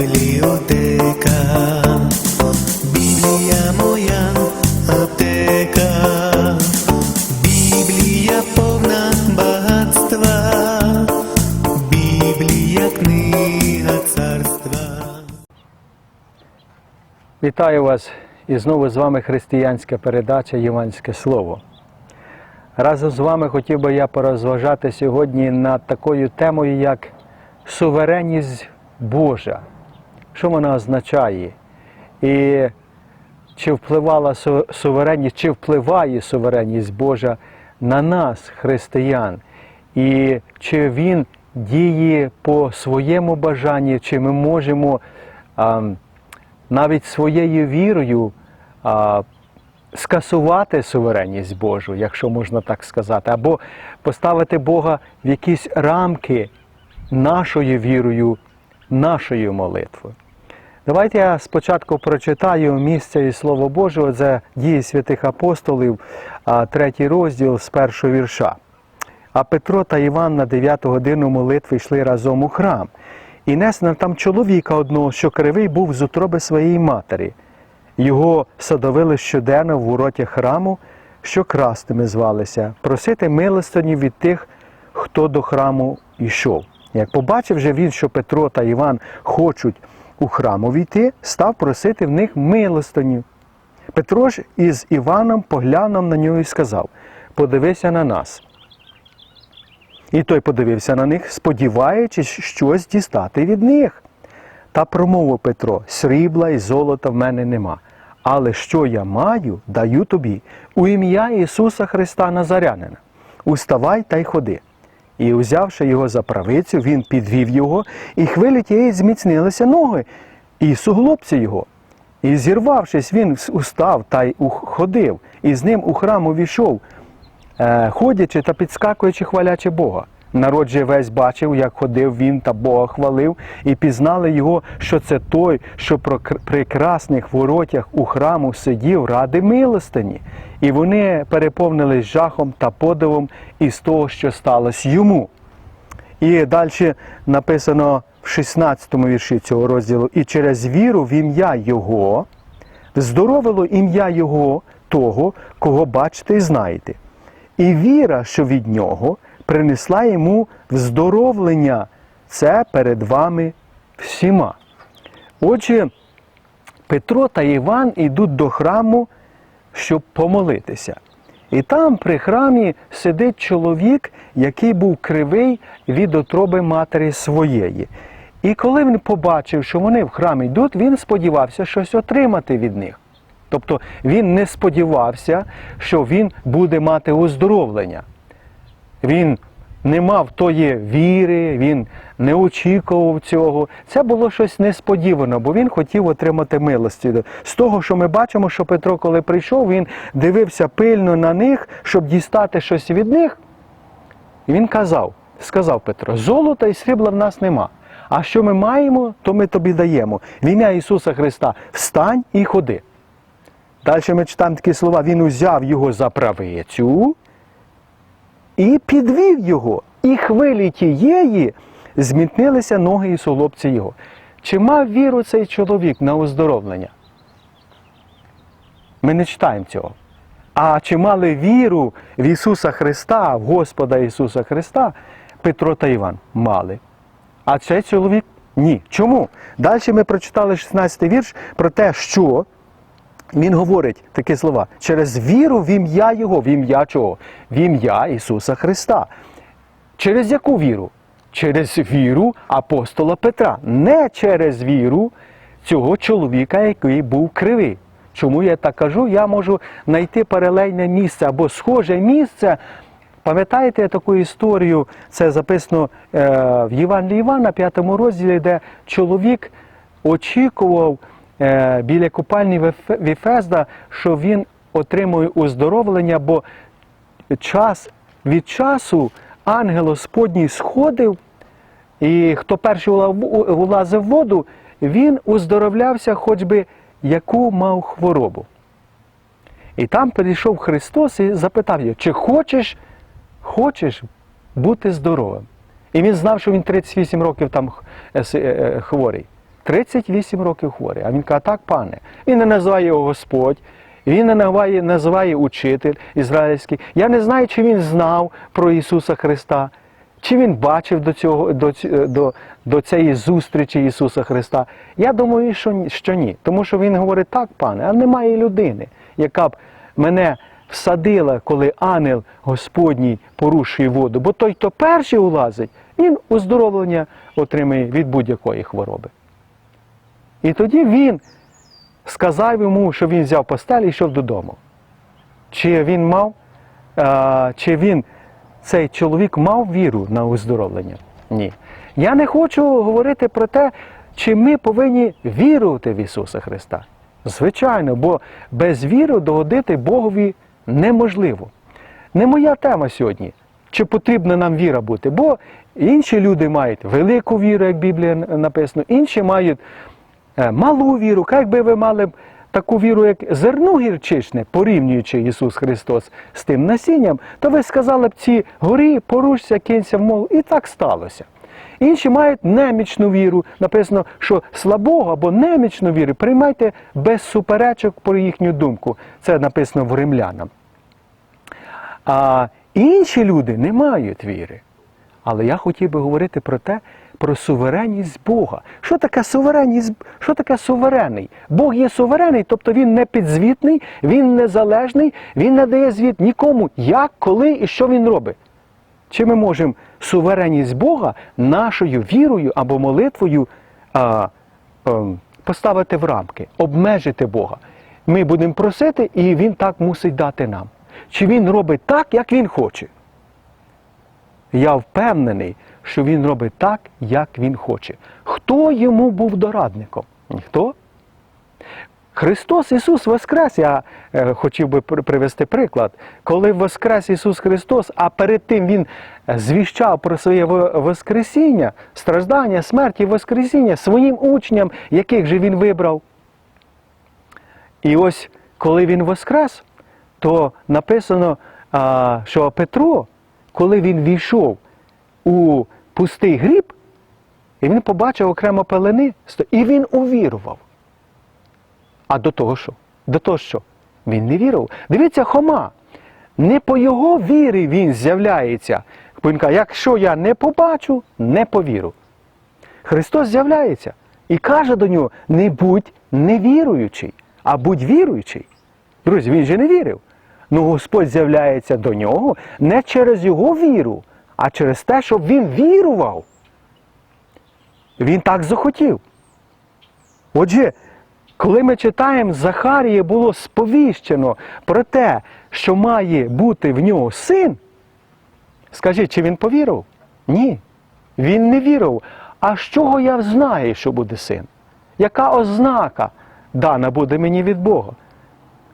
Бібліотека, Біблія моя аптека, Біблія повна багатства, Біблія книга царства. Вітаю вас і знову з вами християнська передача Євангельське Слово. Разом з вами хотів би я порозважати сьогодні над такою темою, як суверенність Божа. Що вона означає? І чи впливала суверенність, чи впливає суверенність Божа на нас, християн? І чи він діє по своєму бажанню, чи ми можемо а, навіть своєю вірою а, скасувати суверенність Божу, якщо можна так сказати, або поставити Бога в якісь рамки нашою вірою, нашою молитвою. Давайте я спочатку прочитаю місце і Слово Божого, це дії святих апостолів, третій розділ з першого вірша. А Петро та Іван на 9 годину молитви йшли разом у храм. І несли там чоловіка одного, що кривий був з утроби своєї матері. Його садовили щоденно в уроті храму, що красними звалися, просити милостині від тих, хто до храму йшов. Як побачив же він, що Петро та Іван хочуть у храму війти, став просити в них милостиню. Петро ж із Іваном поглянув на нього і сказав: Подивися на нас. І той подивився на них, сподіваючись щось дістати від них. Та промовив Петро: срібла і золота в мене нема. Але що я маю, даю тобі у ім'я Ісуса Христа Назарянина. Уставай та й ходи. І, узявши його за правицю, він підвів його, і хвилі тієї зміцнилися ноги, і суглобці його. І зірвавшись, він устав та й ходив, і з ним у храм увійшов, е, ходячи та підскакуючи, хвалячи Бога. Народ же весь бачив, як ходив він та Бога хвалив, і пізнали його, що це той, що при красних воротях у храму сидів ради милостині. І вони переповнились жахом та подивом із того, що сталося йому. І далі написано в 16 вірші цього розділу: і через віру в ім'я Його здоровило ім'я Його того, кого бачите і знаєте. І віра, що від нього, принесла йому вздоровлення. Це перед вами всіма. Отже, Петро та Іван йдуть до храму, щоб помолитися. І там при храмі сидить чоловік, який був кривий від отроби матері своєї. І коли він побачив, що вони в храм йдуть, він сподівався щось отримати від них. Тобто він не сподівався, що він буде мати оздоровлення. Він не мав тої віри, він не очікував цього. Це було щось несподіване, бо він хотів отримати милості. З того, що ми бачимо, що Петро, коли прийшов, він дивився пильно на них, щоб дістати щось від них. І він казав, сказав Петро, золота і срібла в нас нема. А що ми маємо, то ми тобі даємо. В ім'я Ісуса Христа встань і ходи. Далі ми читаємо такі слова, він узяв його за правицю і підвів його, і хвилі тієї змітнилися ноги і солобці його. Чи мав віру цей чоловік на оздоровлення? Ми не читаємо цього. А чи мали віру в Ісуса Христа, в Господа Ісуса Христа, Петро та Іван? Мали. А цей чоловік ні. Чому? Далі ми прочитали 16 вірш про те, що він говорить такі слова через віру в ім'я Його, в ім'я чого? В ім'я Ісуса Христа. Через яку віру? Через віру апостола Петра, не через віру цього чоловіка, який був кривий. Чому я так кажу? Я можу знайти паралельне місце або схоже місце. Пам'ятаєте таку історію? Це записано е, в Євангелії Івана, 5 розділі, де чоловік очікував біля купальні Віфезда, що він отримує оздоровлення, бо час від часу ангел Господній сходив, і хто перший ула- улазив в воду, він оздоровлявся, хоч би яку мав хворобу. І там прийшов Христос і запитав його, чи хочеш, хочеш бути здоровим? І він знав, що він 38 років там е, е, е, хворий. 38 років хворий. А він каже, так, пане. Він не називає його Господь, він не називає, називає учитель ізраїльський. Я не знаю, чи він знав про Ісуса Христа, чи він бачив до, цього, до, до, до цієї зустрічі Ісуса Христа. Я думаю, що, що ні. Тому що він говорить, так, пане, а немає людини, яка б мене всадила, коли ангел Господній порушує воду. Бо той, хто перший улазить, він оздоровлення отримує від будь-якої хвороби. І тоді він сказав йому, що він взяв постель і йшов додому. Чи він мав, а, чи він, цей чоловік мав віру на оздоровлення? Ні. Я не хочу говорити про те, чи ми повинні вірувати в Ісуса Христа. Звичайно, бо без віри догодити Богові неможливо. Не моя тема сьогодні, чи потрібна нам віра бути, бо інші люди мають велику віру, як Біблія написано, інші мають е, малу віру. Як би ви мали таку віру, як зерно гірчичне, порівнюючи Ісус Христос з тим насінням, то ви сказали б ці горі, порушся, кинься в мову, і так сталося. Інші мають немічну віру. Написано, що слабого або немічну віру приймайте без суперечок про їхню думку. Це написано в римлянам. А інші люди не мають віри. Але я хотів би говорити про те, про суверенність Бога. Що таке суверенність? Що таке суверенний? Бог є суверенний, тобто він не підзвітний, він незалежний, він не дає звіт нікому, як, коли і що він робить. Чи ми можемо суверенність Бога нашою вірою або молитвою а, ем, поставити в рамки, обмежити Бога? Ми будемо просити, і Він так мусить дати нам. Чи Він робить так, як Він хоче? Я впевнений, що Він робить так, як Він хоче. Хто йому був дорадником? Ніхто? Христос Ісус Воскрес, я е, хотів би привести приклад. Коли Воскрес Ісус Христос, а перед тим Він е, звіщав про своє Воскресіння, страждання, смерть і Воскресіння своїм учням, яких же Він вибрав. І ось коли він воскрес, то написано, що Петро, коли він війшов у пустий гріб, і він побачив окремо пелени, і він увірував. А до того що? До того що? Він не вірив. Дивіться, Хома. Не по його вірі він з'являється. Він каже, якщо я не побачу, не повірю. Христос з'являється і каже до нього: не будь невіруючий, а будь віруючий. Друзі, він же не вірив. Ну Господь з'являється до нього не через його віру, а через те, щоб він вірував. Він так захотів. Отже, коли ми читаємо, Захарії було сповіщено про те, що має бути в нього син, скажіть, чи він повірив? Ні. Він не вірив. А з чого я знаю, що буде син? Яка ознака дана буде мені від Бога?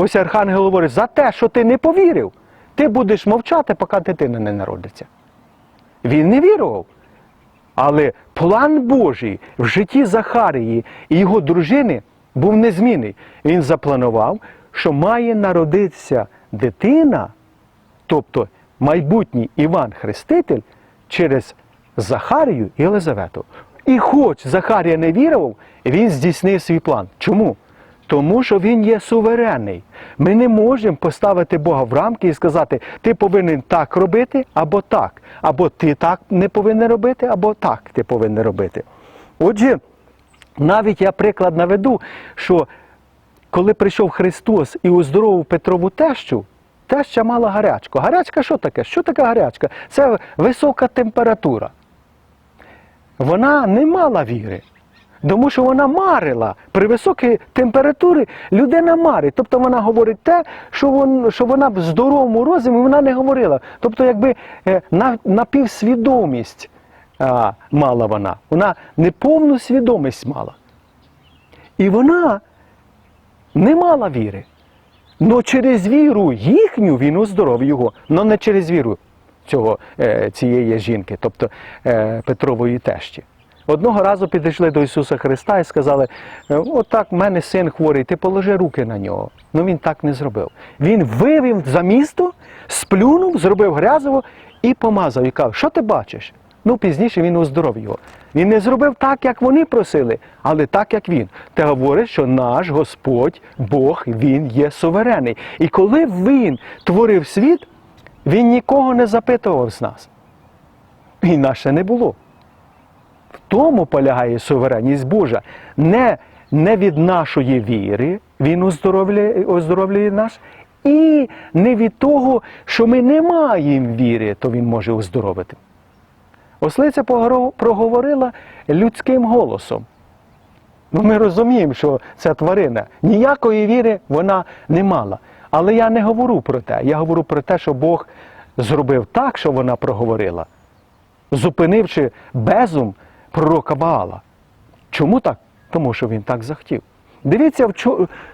Ось Архангел говорить, за те, що ти не повірив, ти будеш мовчати, поки дитина не народиться. Він не вірував. Але план Божий в житті Захарії і його дружини був незмінний. Він запланував, що має народитися дитина, тобто майбутній Іван Хреститель, через Захарію і Єлизавету. І хоч Захарія не вірував, він здійснив свій план. Чому? Тому що він є суверенний. Ми не можемо поставити Бога в рамки і сказати, ти повинен так робити або так, або ти так не повинен робити, або так ти повинен робити. Отже, навіть я приклад наведу, що коли прийшов Христос і оздоровив Петрову тещу, теща мала гарячку. Гарячка що таке? Що таке гарячка? Це висока температура. Вона не мала віри. Тому що вона марила. При високій температурі людина марить. Тобто вона говорить те, що, вон, що вона в здоровому розумі вона не говорила. Тобто, якби е, напівсвідомість а, мала вона. Вона неповну свідомість мала. І вона не мала віри. Но через віру їхню він оздоровив його, але не через віру цього, е, цієї жінки, тобто е, Петрової тещі. Одного разу підійшли до Ісуса Христа і сказали: «Е, отак, в мене син хворий, ти положи руки на нього. Ну він так не зробив. Він вивів за місто, сплюнув, зробив грязово і помазав. І каже, що ти бачиш? Ну, пізніше він оздоровив його. Він не зробив так, як вони просили, але так, як він. Те говорить, що наш Господь, Бог, Він є суверенний. І коли Він творив світ, Він нікого не запитував з нас. І нас ще не було. В тому полягає суверенність Божа. Не, не від нашої віри Він оздоровлює, оздоровлює нас, і не від того, що ми не маємо віри, то Він може оздоровити. Ослиця проговорила людським голосом. Ну, ми розуміємо, що це тварина. Ніякої віри вона не мала. Але я не говорю про те. Я говорю про те, що Бог зробив так, що вона проговорила, зупинивши безум пророка Баала. Чому так? Тому що він так захотів. Дивіться,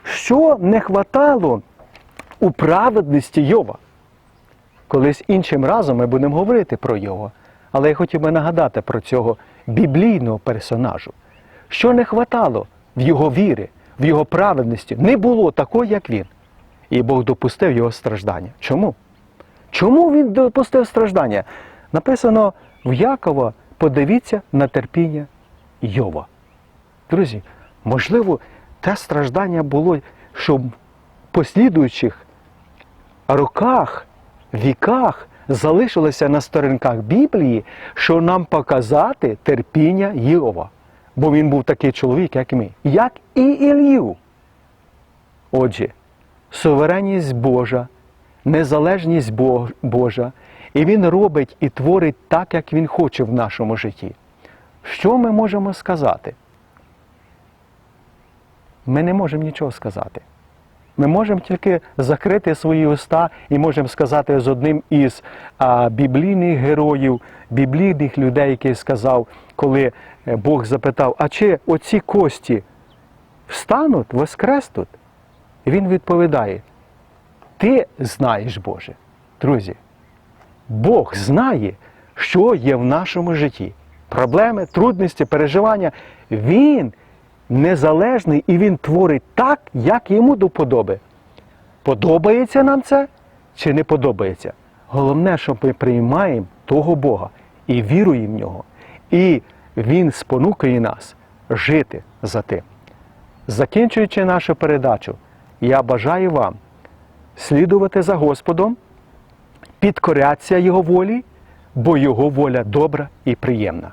що не хватало у праведності Йова. Колись іншим разом ми будемо говорити про його. Але я хотів би нагадати про цього біблійного персонажу. Що не хватало в його вірі, в його праведності, не було такого, як він. І Бог допустив його страждання. Чому? Чому він допустив страждання? Написано в Якова, подивіться на терпіння Йова. Друзі, можливо, те страждання було, щоб в послідуючих роках, віках залишилося на сторінках Біблії, що нам показати терпіння Йова. Бо він був такий чоловік, як ми, як і Ілью. Отже, суверенність Божа, незалежність Божа, і Він робить і творить так, як Він хоче в нашому житті. Що ми можемо сказати? Ми не можемо нічого сказати. Ми можемо тільки закрити свої уста і можемо сказати з одним із а, біблійних героїв, біблійних людей, який сказав, коли е, Бог запитав, а чи оці кості встануть, воскреснуть? І він відповідає: Ти знаєш, Боже. Друзі, Бог знає, що є в нашому житті. Проблеми, трудності, переживання. Він незалежний і він творить так, як йому до подоби. Подобається нам це чи не подобається? Головне, що ми приймаємо того Бога і віруємо в нього. І Він спонукає нас жити за тим. Закінчуючи нашу передачу, я бажаю вам слідувати за Господом, підкорятися Його волі, бо Його воля добра і приємна.